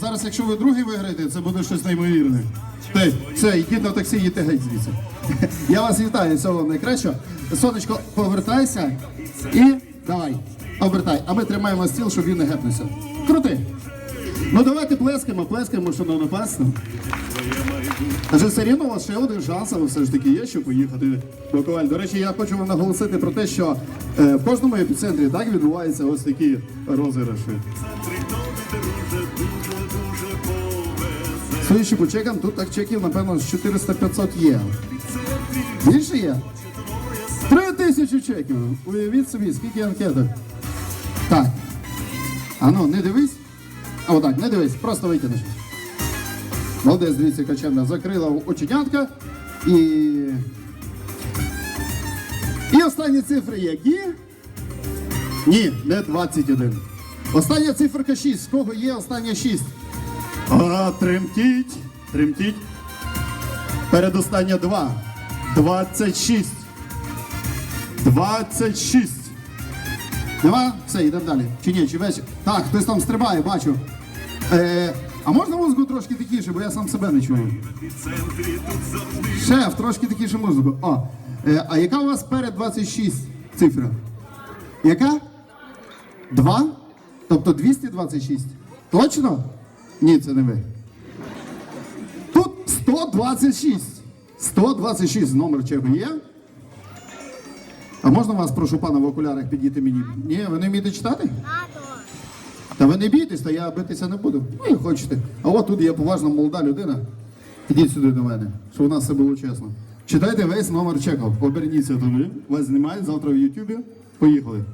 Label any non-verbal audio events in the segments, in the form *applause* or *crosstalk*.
зараз, якщо ви другий виграєте, це буде щось неймовірне. Ти, все, йдіть на таксі, їдьте геть звідси. *laughs* Я вас вітаю, всього найкращого. Сонечко, повертайся і давай, обертай. А ми тримаємо стіл, щоб він не гепнувся. Крути. Ну давайте плескаємо, плескаємо, шановно паство. Адже все рівно у вас ще один шанс, але все ж таки є, щоб поїхати в Буковель. До речі, я хочу вам наголосити про те, що е, в кожному епіцентрі так відбуваються ось такі розіграші. Судячи по чекам, тут так чеків, напевно, 400-500 є. Більше є? Три тисячі чеків. Уявіть собі, скільки анкеток. Так. А ну, не дивись. А отак, не дивись, просто витягнеш. Молодець, дивіться, качана закрила оченятка і. І останні цифри які? Ні, не 21. Остання циферка 6. З кого є остання 6? А, тремтіть. Тремтіть. Передостання 2. 26. 26. Нема? Все, йдемо далі. Чи ні, чи вечір? Так, хтось там стрибає, бачу. Е, а можна музику трошки тихіше, бо я сам себе не чую. Шеф, трошки тихіше музику. О, е, а яка у вас перед 26 цифра? Яка? Два? Тобто 226? Точно? Ні, це не ви. Тут 126. 126 номер чеку є. А можна вас, прошу пана, в окулярах підійти мені? Ні, ви не вмієте читати? Та ви не бійтесь, та я битися не буду. Ну, як хочете. А от тут є поважна молода людина. Ідіть сюди до мене, щоб у нас все було чесно. Читайте весь номер чеку. Оберніться туди. Вас знімають завтра в Ютубі. Поїхали.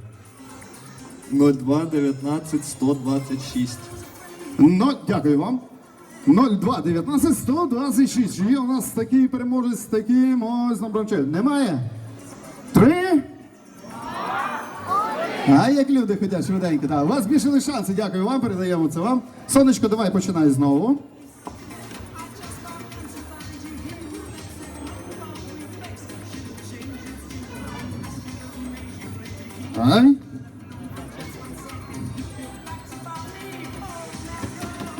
02 19 126. Ну, дякую вам. 02 19 126. Чи є у нас такий переможець з таким ось номером чеку? Немає? Три? А як люди ходять швиденько, так. У вас більше шанси, дякую вам, передаємо це вам. Сонечко, давай починай знову.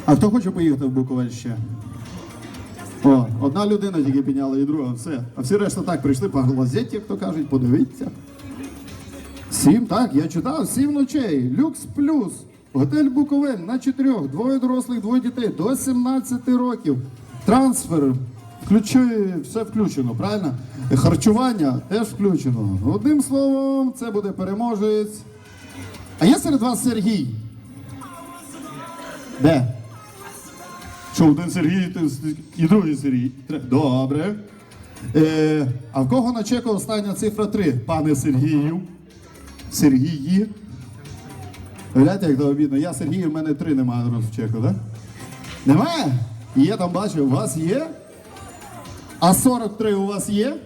А хто хоче поїхати в Буковель ще? О, одна людина тільки підняла і друга, все. А всі решта так прийшли поглазеть, як то кажуть, подивіться. Сім, так, я читав, сім ночей. Люкс плюс. Готель Буковель на чотирьох, двоє дорослих, двоє дітей до 17 років. Трансфер включує, все включено, правильно? Харчування теж включено. Одним словом, це буде переможець. А є серед вас Сергій? Де? Що один Сергій і другий Сергій. Добре. Е, а в кого на чеку остання цифра 3? Пане Сергію. Сергії. Гляньте, як то обідно. Я Сергій, в мене три немає в чеку, так? Немає? Є там, бачу, у вас є? А 43 у вас є?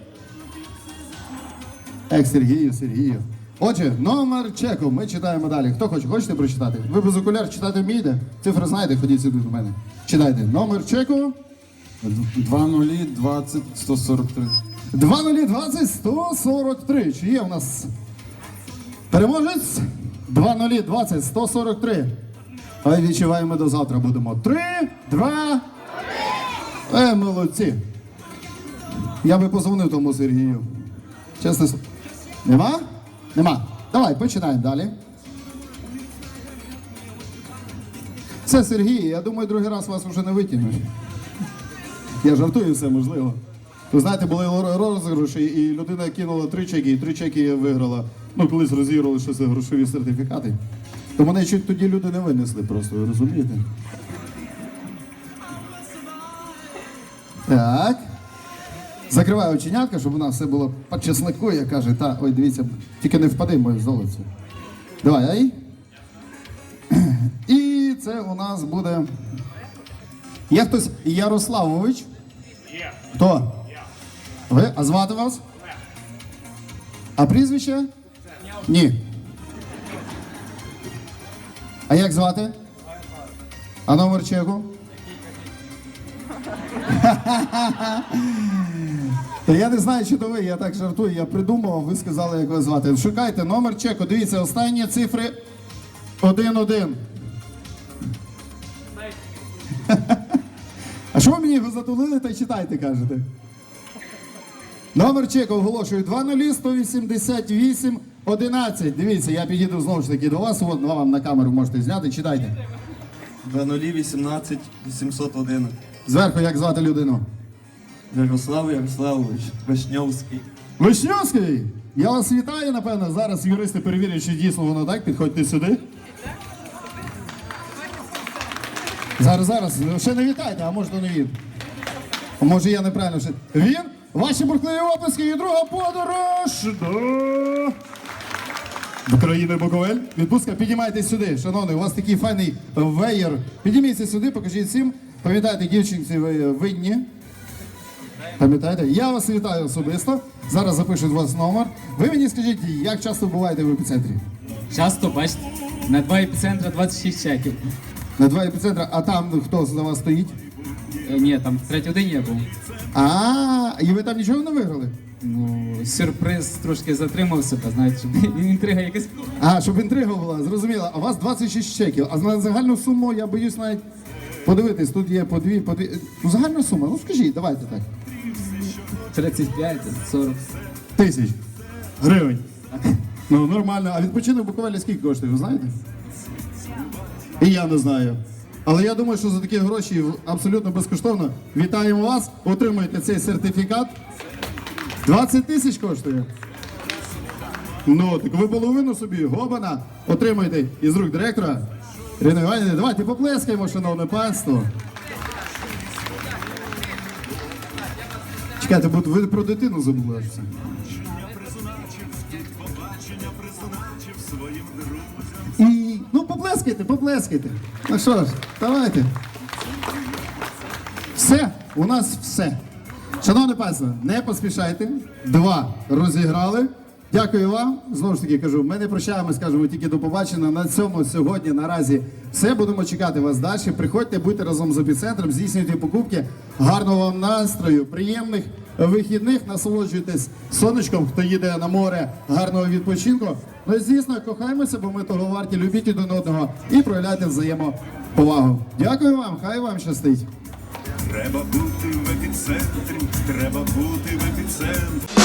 Ех, Сергію, Сергію. Отже, номер чеку. Ми читаємо далі. Хто хоче? Хочете прочитати? Ви без окуляр читати вмієте? Цифри знаєте, ходіть сюди до мене. Читайте. Номер чеку 2 0 20 143. 2020 143. Чи є у нас переможець? 2020 143. Ой, відчуваємо до завтра будемо. Три, два. Е, молодці. Я би позвонив тому Сергію. Чесно. Нема? Нема. Давай, починаємо далі. Це Сергій, я думаю, другий раз вас вже не витягнуть. Я жартую все можливо. Ви знаєте, були ро- розіграші, і людина кинула три чеки, і три чеки виграла. Ну, колись розіграли що це грошові сертифікати. То мене чуть тоді люди не винесли просто, ви розумієте? Так. Закриваю оченятка, щоб у нас все було по чеснику, як каже, та, ой, дивіться, тільки не впади в мою золоцю. Давай, ай. І це у нас буде. Є хтось Ярославович? Є. Хто? Ви? А звати вас? А прізвище? Ні. А як звати? А номер чеку? *laughs* Та я не знаю, чи то ви, я так жартую, я придумав, ви сказали, як вас звати. Шукайте номер чеку, дивіться, останні цифри 1-1. *laughs* А що ви мені його затулили та читайте, кажете? Номер чеку оголошую 20 188 11. Дивіться, я підійду знову ж таки до вас. От вам на камеру можете зняти. Читайте. 2018 801. Зверху, як звати людину? Ярослав Ярославович Вишньовський. Вишньовський! Я вас вітаю, напевно. Зараз юристи перевірять, чи дійсно воно так. Підходьте сюди. Зараз, зараз. Ще не вітайте, а може то не він. Може я неправильно ще. Він? Ваші бурхливі оплески і друга подорож до... До Буковель. Відпустка, підіймайтесь сюди. Шановний, у вас такий файний веєр. Підійміться сюди, покажіть всім. Пам'ятайте, дівчинці ви винні. Пам'ятаєте? Я вас вітаю особисто. Зараз запишуть у вас номер. Ви мені скажіть, як часто буваєте в епіцентрі? Часто бачите, на два епіцентра 26 чеків. На два епіцентра, а там хто за вас стоїть? Е, Ні, там в третій день я був. А, і ви там нічого не виграли? Ну, сюрприз трошки затримався, та знаєте, щоб *laughs* інтрига якась. А, щоб інтрига була, зрозуміло. А у вас 26 чеків. А на загальну суму я боюсь навіть подивитись. Тут є по дві, по дві. Ну, загальна сума. Ну скажіть, давайте так. 35, 40. Тисяч гривень. Ну, нормально. А відпочинок Буковелі скільки коштує, ви знаєте? І я не знаю. Але я думаю, що за такі гроші абсолютно безкоштовно. Вітаємо вас, отримуєте цей сертифікат. 20 тисяч коштує. Ну, так ви половину собі, гобана, отримаєте із рук директора. Ірина Іванівна, давайте поплескаємо, шановне панство. Чекайте, бо ви про дитину забули все. І, ну, поплескайте, поплескайте. Ну що ж, давайте. Все, у нас все. Шановне панство, не поспішайте. Два розіграли. Дякую вам. Знову ж таки кажу, ми не прощаємось, кажемо тільки до побачення. На цьому сьогодні наразі все. Будемо чекати вас далі. Приходьте, будьте разом з епіцентром, здійснюйте покупки. Гарного вам настрою, приємних вихідних, насолоджуйтесь сонечком, хто їде на море, гарного відпочинку. Ну і звісно, кохаймося, бо ми того варті. Любіть один одного і проявляйте взаємоповагу. Дякую вам, хай вам щастить. Треба бути в епіцентрі, треба бути в епіцентрі.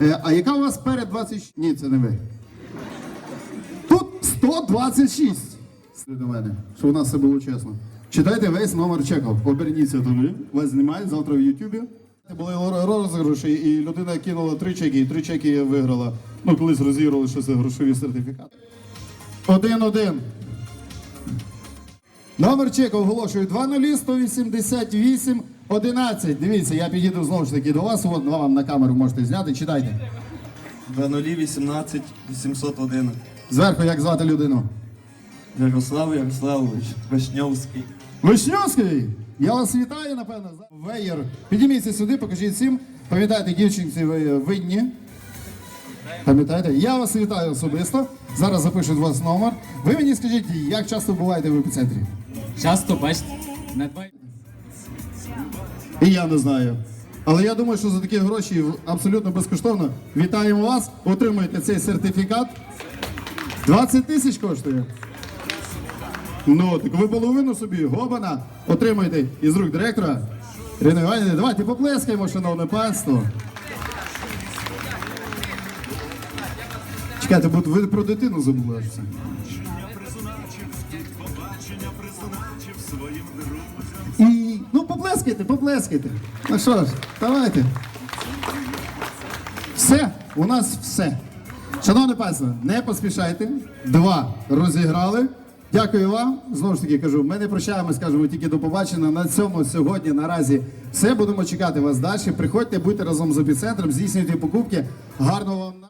Е, а яка у вас перед 26? Ні, це не ви. Тут 126. Це до мене, щоб у нас все було чесно. Читайте весь номер чеків. Оберніться туди. Вас знімають завтра в Ютубі. Були ро- розіграші, і людина кинула три чеки, і три чеки виграла. Ну, колись розіграли, що це грошові сертифікати. Один-один. Номер чеку оголошую 20 188 11. Дивіться, я підійду знову ж таки до вас. От вам на камеру можете зняти. Читайте. 2018 801. Зверху, як звати людину? Ярослав Ярославович Вишньовський. Вишньовський! Я вас вітаю, напевно. Веєр. Підійміться сюди, покажіть всім. Пам'ятайте, дівчинці ви винні. Пам'ятаєте? Я вас вітаю особисто. Зараз запишуть вас номер. Ви мені скажіть, як часто буваєте в епіцентрі? Часто бачите, І я не знаю. Але я думаю, що за такі гроші абсолютно безкоштовно. Вітаємо вас, отримуєте цей сертифікат. 20 тисяч коштує. Ну, так ви половину собі, гобана, отримуєте із рук директора. Ірина Іванівна, давайте поплескаємо, шановне панство. Чекайте, бо ви про дитину забули аж все. Побачення призначив своїм друзям. Поплескайте, поплескайте. Ну що ж, давайте. Все, у нас все. Шановне панство, не поспішайте. Два розіграли. Дякую вам. Знову ж таки кажу, ми не прощаємось, кажемо тільки до побачення. На цьому сьогодні наразі все. Будемо чекати вас далі. Приходьте, будьте разом з епіцентром, здійснюйте покупки. Гарного вам.